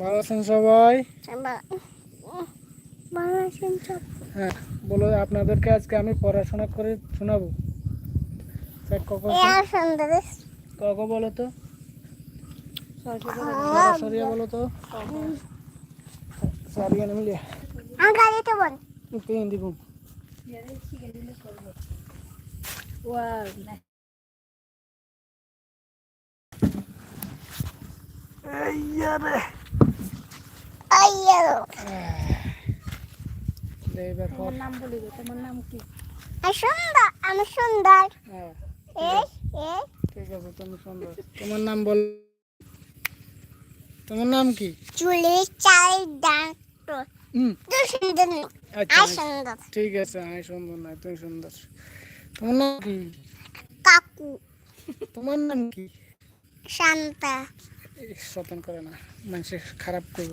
ভালো আছেন সবাই? সব হ্যাঁ বলো আপনাদেরকে আজকে আমি পড়াশোনা করে শোনাবো। কক বলো তো। সরিয়া বলো তো? সারিয়া মিলিয়ে আঙ্কা দিতে বল। তিন দিব। আইয়ো। এইবার পর নাম বলি তোমার নাম কি? আমি সুন্দর আমি সুন্দর। হ্যাঁ এই এই। ঠিক আছে তুমি সুন্দর। তোমার নাম বল। তোমার নাম কি? চুলি সুন্দর আচ্ছা আই সুন্দর। ঠিক আছে আমি সুন্দর নয় তুমি সুন্দর। তোমার নাম কি? কাকু। তোমার নাম কি? শান্তা। ইস, করে না মানুষের খারাপ করব।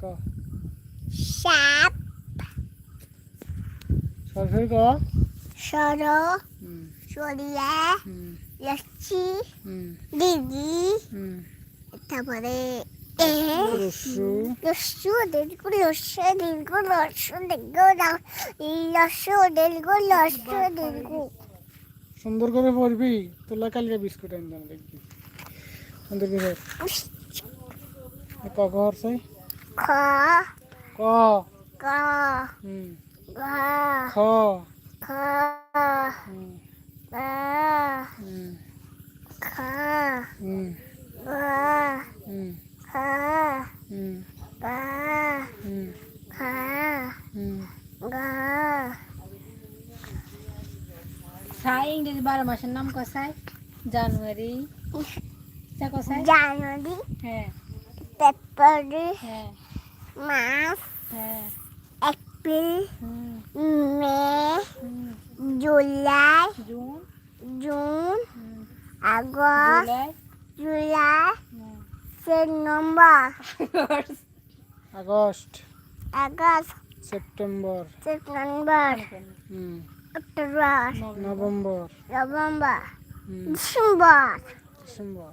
ক সাপ সরফের ক সর সরিয়া লক্ষ্মী দিদি তারপরে রসু। রসু দেলগু রসু দেলগু রসু দেলগু রসু দেলগু রসু দেলগু। সুন্দর করে পড়বি। তোলা কালকে বিস্কুট আনতাম দেখবি। সুন্দর করে। কখন আসছে খ ক ক भाषा नाम कसं आहे जानेवारी। कसं आहे মাস April May July June. August July. September. August. August. September. September. October. November. November. December. December.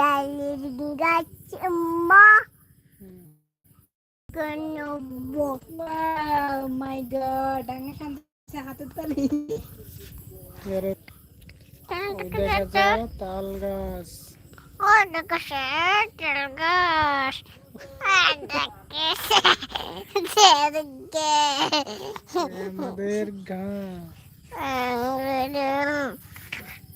కలిగిరచ్చి అమ్మ kenapa? Wow, my god, tangan kan sangat tali. Mirip. Udah keset talgas. Oh, udah keset talgas. Ada keset talgas. Ada ga. Ember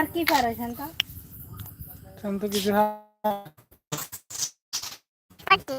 আর কি পারে শান্ত শান্ত কিছু হা- Pati.